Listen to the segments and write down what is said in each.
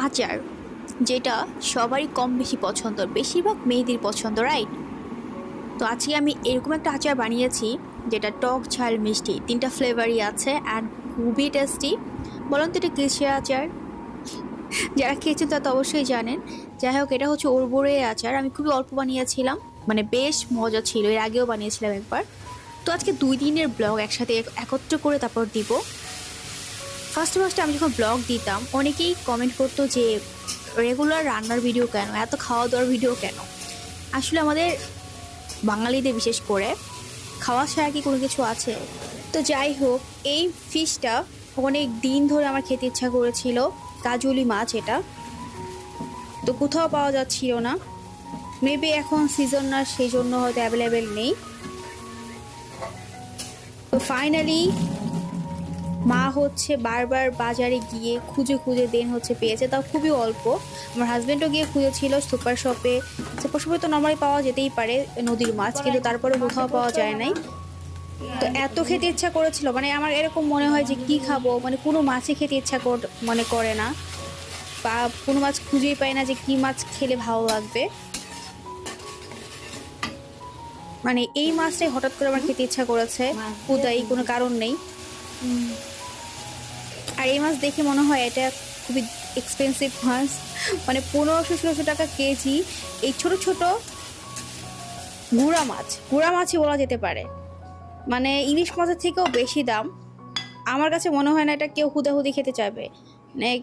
আচার, যেটা সবারই কম বেশি পছন্দ, বেশিরভাগ মেয়েদের পছন্দ রাইট তো আজকে আমি এরকম একটা আচার বানিয়েছি, যেটা টক ঝাল মিষ্টি, তিনটা ফ্লেভারই আছে অ্যান্ড খুবই টেস্টি বলুন তো এটা কিসের আচার? যারা খেয়েছেন তারা তো অবশ্যই জানেন। যাই হোক, এটা হচ্ছে ওরবরে আচার। আমি খুবই অল্প বানিয়েছিলাম মানে বেশ মজা ছিল, এর আগেও বানিয়েছিলাম একবার। তো আজকে দুই দিনের ব্লগ একসাথে এক- একত্র করে তারপর দিব। ফার্স্টে ফার্স্টে আমি যখন ব্লগ দিতাম, অনেকেই কমেন্ট করতো যে রেগুলার রান্নার ভিডিও কেন? এত খাওয়া দাওয়ার ভিডিও কেন? আসলে আমাদের বাঙালিদের বিশেষ করে খাওয়া ছাড়া কি কোনো কিছু আছে? তো যাই হোক, এই ফিশটা অনেক দিন ধরে আমার খেতে ইচ্ছা করেছিল, কাজুলি মাছ এটা। তো কোথাও পাওয়া যাচ্ছিল না। মেবি এখন সিজন না, সেই জন্য হয়তো অ্যাভেলেবেল নেই। তো ফাইনালি মা হচ্ছে বারবার বাজারে গিয়ে খুঁজে খুঁজে দেন হচ্ছে পেয়েছে। তাও খুবই অল্প। আমার হাজব্যান্ডও গিয়ে খুঁজেছিল সুপার শপে সুপার শপে তো নর্মালি পাওয়া যেতেই পারে নদীর মাছ কিন্তু তারপরে কোথাও পাওয়া যায় নাই। তো এত খেতে ইচ্ছা করেছিল। মানে আমার এরকম মনে হয় যে কি খাব? মানে কোনো মাছই খেতে ইচ্ছা কর- মানে করে না। বা কোনো মাছ খুঁজেই পাই না যে কি মাছ খেলে ভালো লাগবে। মানে এই মাছটাই হঠাৎ করে আমার খেতে ইচ্ছা করেছে। উদাই কোনো কারণ নেই। আর এই মাছ দেখে মনে হয় এটা খুবই এক্সপেন্সিভ মাছ। মানে পনেরোশো, ষোলোশো টাকা কেজি। এই ছোট ছোট গুড়া মাছ। গুড়া মাছই বলা যেতে পারে। মানে ইলিশ মাছের থেকেও বেশি দাম। আমার কাছে মনে হয় না এটা কেউ হুদাহুদি খেতে চাইবে। মানে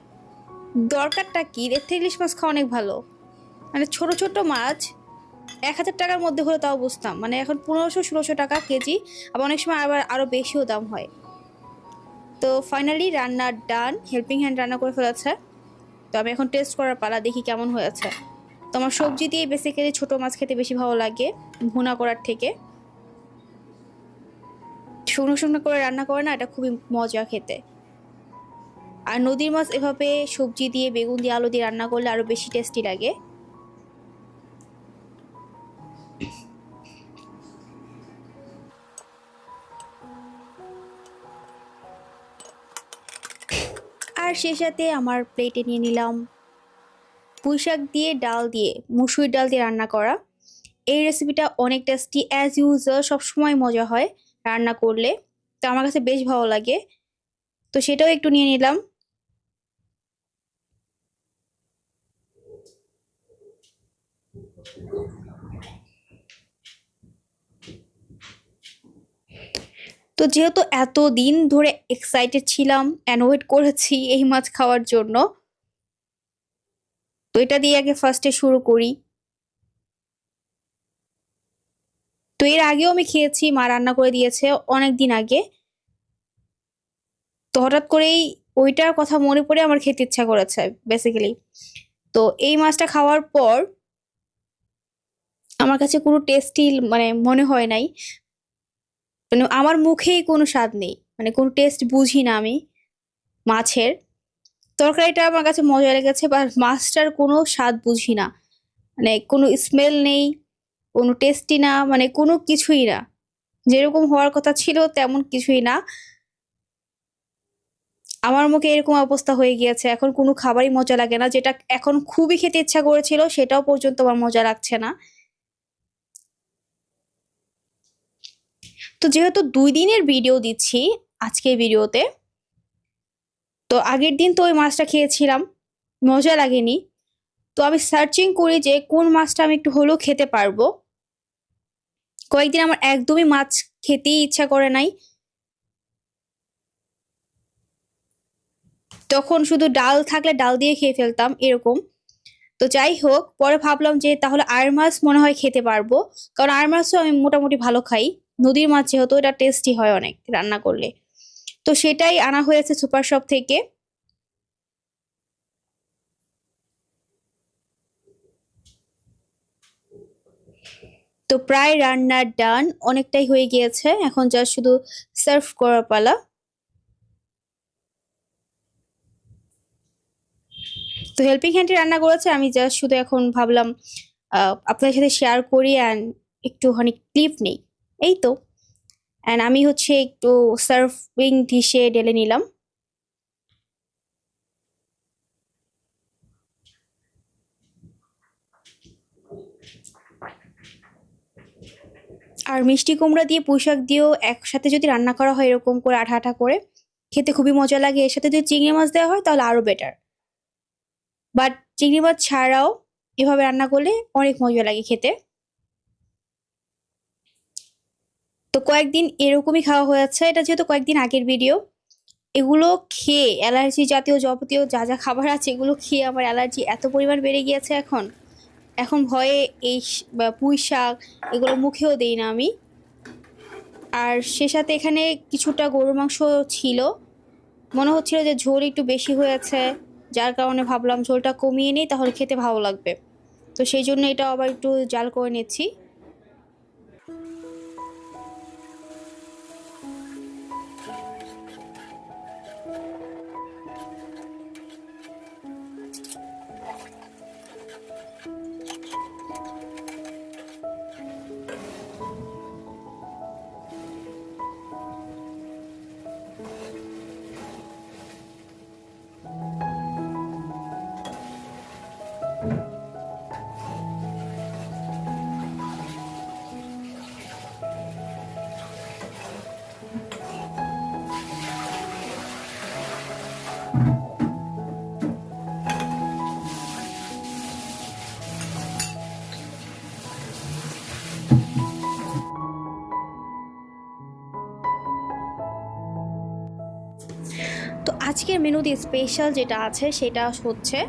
দরকারটা কি? এর থেকে ইলিশ মাছ খাওয়া অনেক ভালো। মানে ছোট ছোট মাছ এক হাজার টাকার মধ্যে হলে তাও বুঝতাম। মানে এখন পনেরোশো, ষোলোশো টাকা কেজি। আবার অনেক সময় আবার আরও বেশিও দাম হয়। তো ফাইনালি রান্নার ডান হেল্পিং হ্যান্ড রান্না করে ফেলেছে। তো আমি এখন টেস্ট করার পালা দেখি কেমন হয়েছে। তো আমার সবজি দিয়ে বেসিক্যালি ছোটো মাছ খেতে বেশি ভালো লাগে, ভুনা করার থেকে। শুকনো শুকনো করে রান্না করে না, এটা খুবই মজা খেতে। আর নদীর মাছ এভাবে সবজি দিয়ে, বেগুন দিয়ে, আলু দিয়ে রান্না করলে আরও বেশি টেস্টি লাগে। আর সে সাথে আমার প্লেটে নিয়ে নিলাম পুঁই শাক দিয়ে, ডাল দিয়ে, মুসুর ডাল দিয়ে রান্না করা। এই রেসিপিটা অনেক টেস্টি অ্যাজ ইউজুয়াল সবসময় মজা হয় রান্না করলে। তো আমার কাছে বেশ ভালো লাগে। তো সেটাও একটু নিয়ে নিলাম। তো যেহেতু এত দিন ধরে এক্সাইটেড ছিলাম অ্যান্ড ওয়েট করেছি এই মাছ খাওয়ার জন্য। তো এটা দিয়ে আগে ফার্স্টে শুরু করি। তো এর আগেও আমি খেয়েছি, মা রান্না করে দিয়েছে অনেক দিন আগে। তো হঠাৎ করেই ওইটার কথা মনে পড়ে আমার খেতে ইচ্ছা করেছে বেসিক্যালি তো এই মাছটা খাওয়ার পর আমার কাছে কোনো টেস্টি মানে মনে হয় নাই। মানে আমার মুখেই কোনো স্বাদ নেই। মানে কোনো টেস্ট বুঝি না আমি, মাছের। তরকারিটা আমার কাছে মজা লেগেছে বা মাছটার কোনো স্বাদ বুঝি না। মানে কোনো স্মেল নেই, কোনো টেস্টি না মানে কোনো কিছুই না। যেরকম হওয়ার কথা ছিল, তেমন কিছুই না। আমার মুখে এরকম অবস্থা হয়ে গিয়েছে, এখন কোনো খাবারই মজা লাগে না। যেটা এখন খুবই খেতে ইচ্ছা করেছিল, সেটাও পর্যন্ত আমার মজা লাগছে না। তো যেহেতু দুই দিনের ভিডিও দিচ্ছি আজকের ভিডিওতে। তো আগের দিন তো ওই মাছটা খেয়েছিলাম, মজা লাগেনি। তো আমি সার্চিং করি যে কোন মাছটা আমি একটু হলেও খেতে পারব। কয়েকদিন আমার একদমই মাছ খেতেই ইচ্ছা করে নাই। তখন শুধু ডাল থাকলে ডাল দিয়ে খেয়ে ফেলতাম, এরকম। তো যাই হোক, পরে ভাবলাম যে তাহলে আর মাছ মনে হয় খেতে পারব। কারণ আর মাছও আমি মোটামুটি ভালো খাই। নদীর মাছ যেহেতু, এটা টেস্টি হয় অনেক রান্না করলে। তো সেটাই আনা হয়েছে সুপার শপ থেকে। তো প্রায় রান্নার ডান, অনেকটাই হয়ে গিয়েছে। এখন জাস্ট শুধু সার্ভ করার পালা। তো হেল্পিং হ্যান্ডে রান্না করেছে, আমি জাস্ট শুধু এখন ভাবলাম আপনাদের সাথে শেয়ার করি অ্যান্ড একটুখানি ক্লিপ নেই। এই তো। অ্যান্ড আমি হচ্ছে একটু সার্ফিং ডিশে ঢেলে নিলাম। আর মিষ্টি কুমড়া দিয়ে পোশাক দিয়েও একসাথে যদি রান্না করা হয় এরকম করে আঠা আঠা করে, খেতে খুবই মজা লাগে। এর সাথে যদি চিংড়ি মাছ দেওয়া হয় তাহলে আরও বেটার বাট চিংড়ি মাছ ছাড়াও এভাবে রান্না করলে অনেক মজা লাগে খেতে। তো কয়েকদিন এরকমই খাওয়া হয়েছে এটা যেহেতু কয়েকদিন আগের ভিডিও এগুলো খেয়ে অ্যালার্জি জাতীয় যাবতীয় যা যা খাবার আছে এগুলো খেয়ে আমার অ্যালার্জি এত পরিমাণ বেড়ে গিয়েছে এখন। এখন ভয়ে এই পুঁই শাক এগুলো মুখেও দেই না আমি। আর সে সাথে এখানে কিছুটা গরুর মাংস ছিল। মনে হচ্ছিল যে ঝোল একটু বেশি হয়েছে যার কারণে ভাবলাম ঝোলটা কমিয়ে নিই, তাহলে খেতে ভালো লাগবে। তো সেই জন্য এটা আবার একটু জাল করে নিচ্ছি। আজকের মেনুতে স্পেশাল যেটা আছে, সেটা হচ্ছে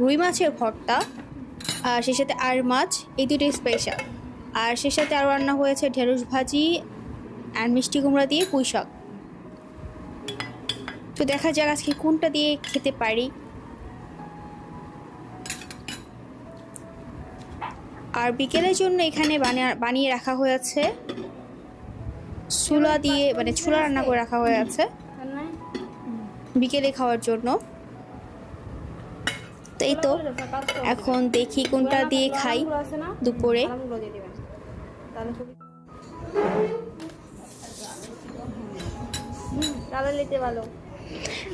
রুই মাছের ভর্তা, আর সে সাথে আর মাছ, এই দুটোই স্পেশাল আর সে সাথে আরও রান্না হয়েছে ঢেঁড়স ভাজি অ্যান্ড মিষ্টি কুমড়া দিয়ে পুঁই শাক। তো দেখা যাক আজকে কোনটা দিয়ে খেতে পারি। আর বিকেলের জন্য এখানে বানিয়ে বানিয়ে রাখা হয়েছে। ছোলা দিয়ে মানে ছোলা রান্না করে রাখা হয়ে আছে বিকেলে খাওয়ার জন্য। তো এই তো, এখন দেখি কোনটা দিয়ে খাই দুপুরে।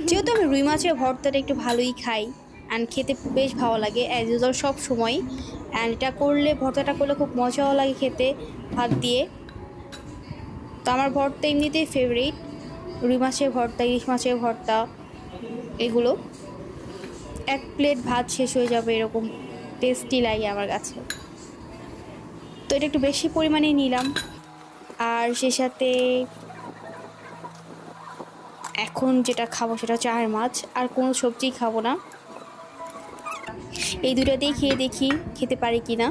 যেহেতু আমি রুই মাছের ভর্তাটা একটু ভালোই খাই অ্যান্ড খেতে বেশ ভালো লাগে অ্যাজ ইউজাল সব সময়। অ্যান্ড এটা করলে, ভর্তাটা করলে খুব মজাও লাগে খেতে, ভাত দিয়ে। তো আমার ভর্তা এমনিতেই ফেভারিট রুই মাছের ভর্তা, ইলিশ মাছের ভর্তা, এগুলো। এক প্লেট ভাত শেষ হয়ে যাবে এরকম টেস্টি লাগে আমার কাছে। তো এটা একটু বেশি পরিমাণে নিলাম। আর সে সাথে এখন যেটা খাব সেটা হচ্ছে আর মাছ। আর কোনো সবজি খাব না। এই দুটো দিয়ে খেয়ে দেখি, খেতে পারি কি না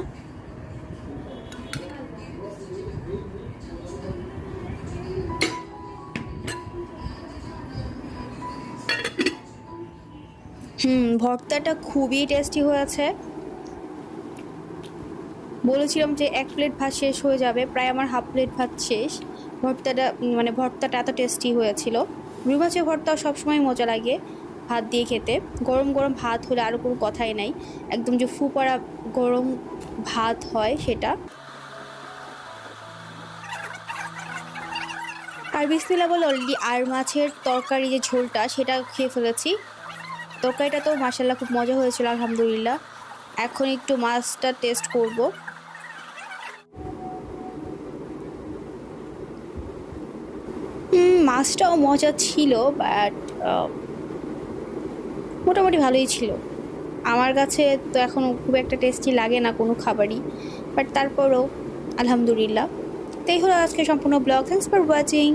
ভর্তাটা খুবই টেস্টি হয়েছে। বলেছিলাম যে এক প্লেট ভাত শেষ হয়ে যাবে, প্রায় আমার হাফ প্লেট ভাত শেষ। ভর্তাটা মানে ভর্তাটা এত টেস্টি হয়েছিল। রুই মাছের ভর্তাও সবসময় মজা লাগে ভাত দিয়ে খেতে। গরম গরম ভাত হলে আরও কোনো কথাই নাই। একদম যে ফু পড়া গরম ভাত হয় সেটা। আর বিসমিল্লা বলে অলরেডি আর মাছের তরকারি যে ঝোলটা, সেটা খেয়ে ফেলেছি। তরকারিটা তো মাসাল্লাহ খুব মজা হয়েছিল, আলহামদুলিল্লাহ। এখন একটু মাছটা টেস্ট করব। মাছটাও মজা ছিল বাট মোটামুটি ভালোই ছিল। আমার কাছে তো এখন খুব একটা টেস্টি লাগে না কোনো খাবারই বাট তারপরও, আলহামদুলিল্লাহ। তাই হলো আজকে সম্পূর্ণ ব্লগ থ্যাংকস ফর ওয়াচিং